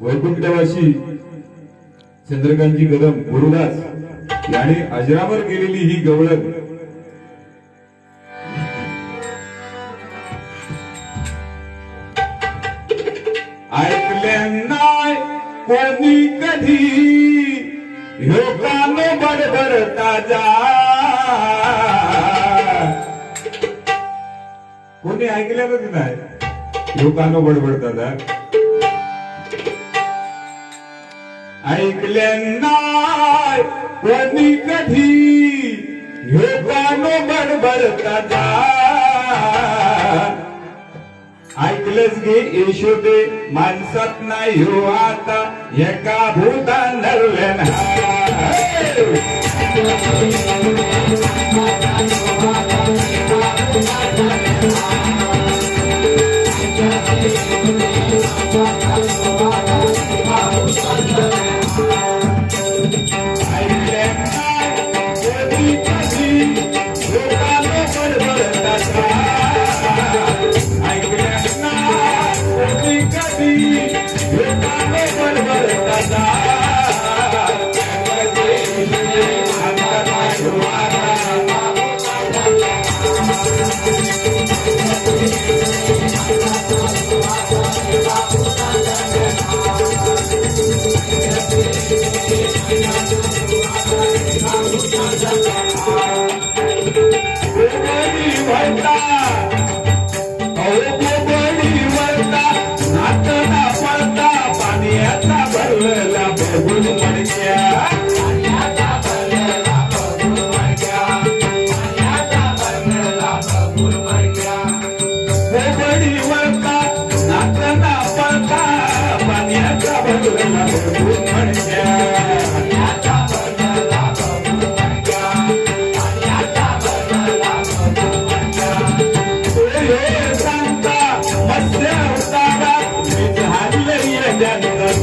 वैकुंठवासी चंद्रकांतजी कदम गुरुदास याने अजरावर केलेली ही गवळण. कोणी कधी ह्यो कानो बडबडता जा. कोणी ऐकलेलंच नाही लोकांना बडबडतात ऐकले नाही कोणी कधी लोकांना बडबडतात ऐकलंच गे येशो ते माणसात नाही हो आता एका भूता नरल्या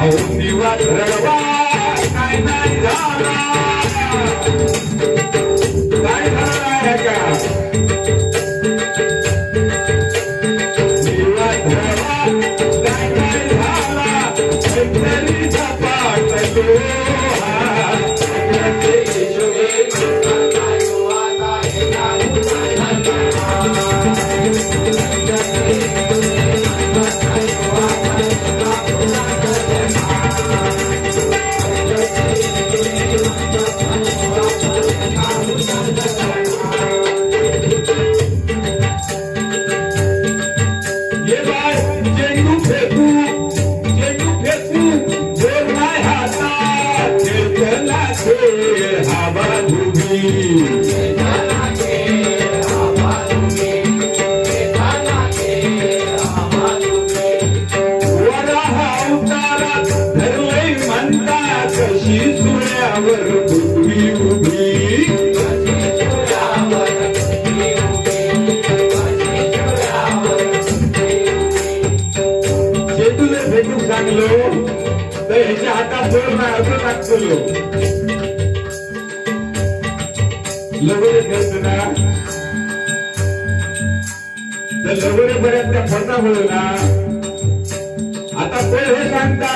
Oh, you are the right, Yeah. लगोरे घ्यायचं ना तर लगोरे पर्यंत फरता ना आता ते हे सांगता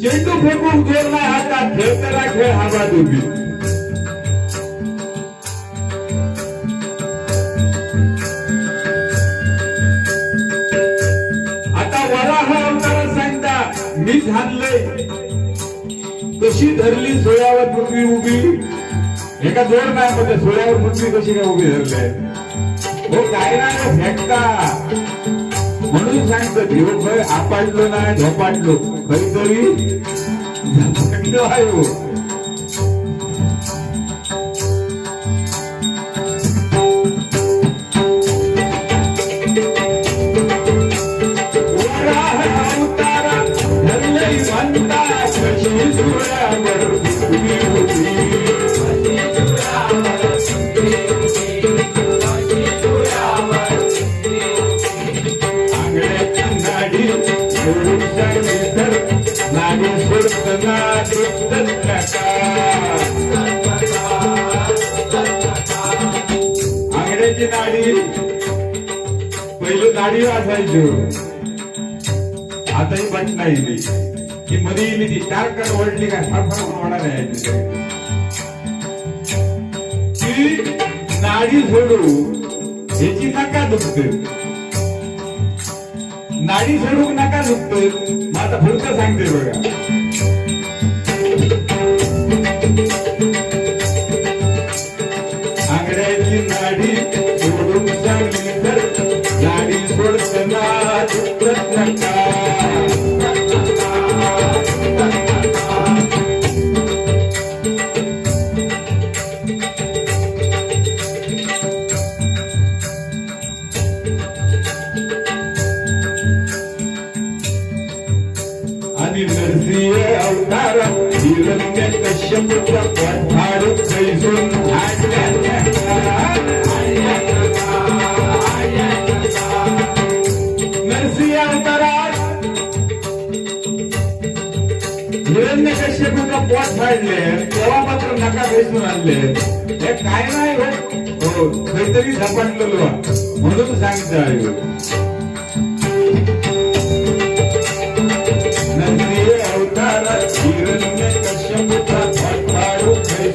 चेंडू फेकून खेळ नाही आता खेळताना खेळ हा बाजू मीच हाणलंय कशी धरली सोळ्यावर पृथ्वी उभी? एका जोड नाही म्हणजे सोळ्यावर पृथ्वी कशी काय उभी धरले हो काय नाही फेकता. म्हणून सांगतो दिवसभर आपाडलो नाही झोपाटलो कधीतरी झपाटलो आहे हो. नाडी पहिलं नाडी वाजायची. आताही बट नाही ती. ती मध्ये येईल ती. चार कड ओढली काय? फार फार होणार ती. नाडी सोडू ह्याची नका दुखत. नाडी सोडू नका दुखत. माझा फुलका सांगते बघा. अवतार हिरण्य कश्यपूचा पठार कैसून नरसिंह अवतारात हिरण्य कश्यपूचा पोट फाडले तेव्हा मात्र नका बेसून आणले। हे काय नाही हो हो, काहीतरी झपाटलेलो म्हणून सांगितलं आहे.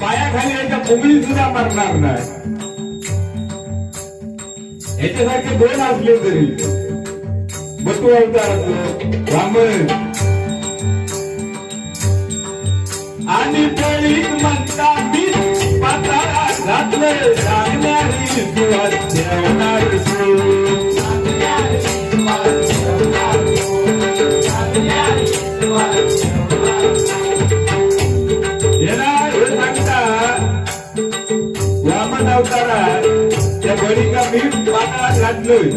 पायाखाली ह्याच्या कोंबडी सुद्धा मारणार नाही. याच्यासारखे दोन असले तरी. बटू अवताराचं ब्राह्मण आणि पळी म्हणता मी पाताळा घातलं सांगणारी किंवा ठेवणार त्या मी पाताळात घातलोय.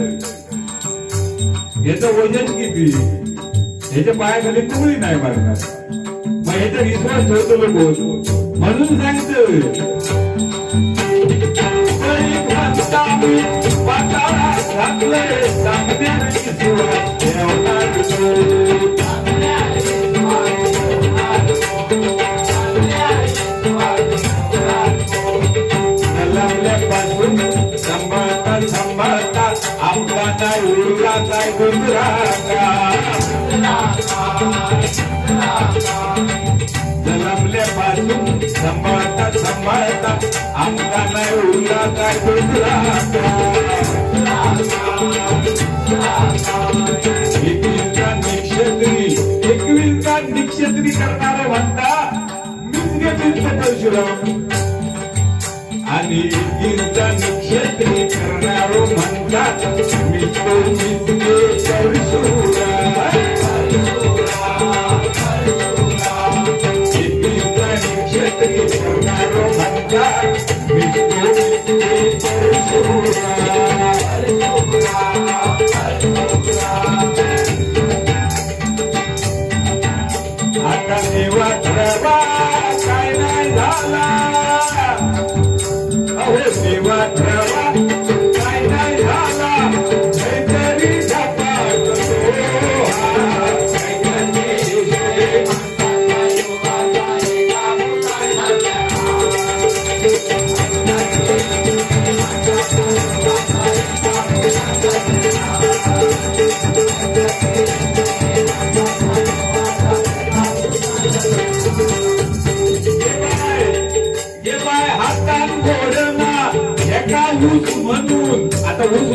याचं वजन किती? याच्या पायाखाली तुळी नाही मारणार. मग याचा विश्वास ठेवतो लोक. म्हणून सांगतोय. एकवीस का निक्षेत्री करणारे म्हणता मीच घेतील शिवराम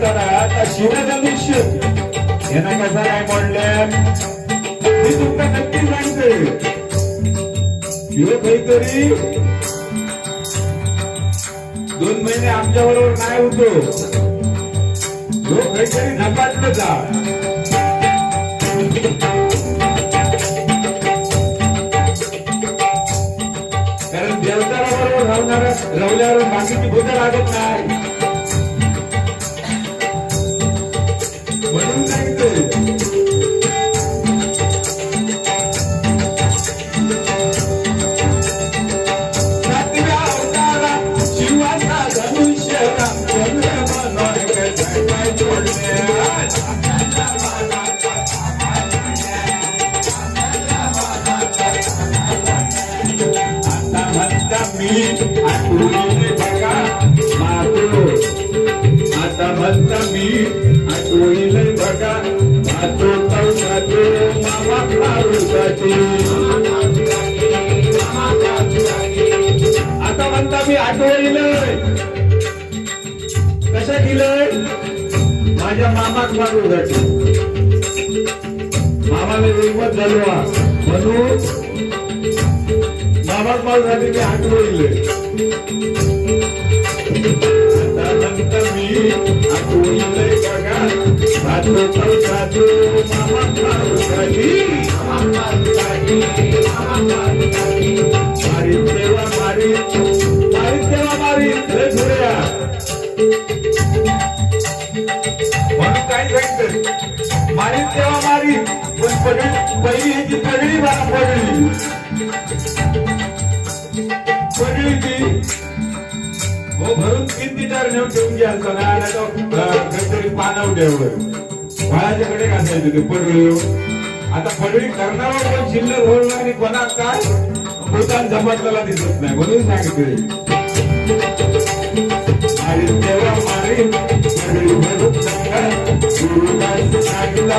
करताना अवतारात हा शिवधनुष्य यांना कसा नाही मोडले मी तुमका नक्की सांगते. शिव काहीतरी दोन महिने आमच्या बरोबर काय होतो. ह्यो काहीतरी झपाटलं जा. कारण देवतारा बरोबर राहणार राहल्यावर बाकीची भूत लागत ना माझ्या मामाक झालो म्हणून बाबा मारूसाठी मी आठवणीलंय आता म्हणता मी आठवणीलंय बघा. साधू पण साधू मारी मारी भरून तीन नेऊन ठेवून घ्या. बाळाच्याकडे घासायचं ते पडली आता पडवी करणारा पण शिल्लक होणार आणि कोणा काय? पोतान झपाटलेला दिसत नाही म्हणून सांगितले मारी तेव्हा मारी. पडवी भरून सांगा गुरुदास सांगला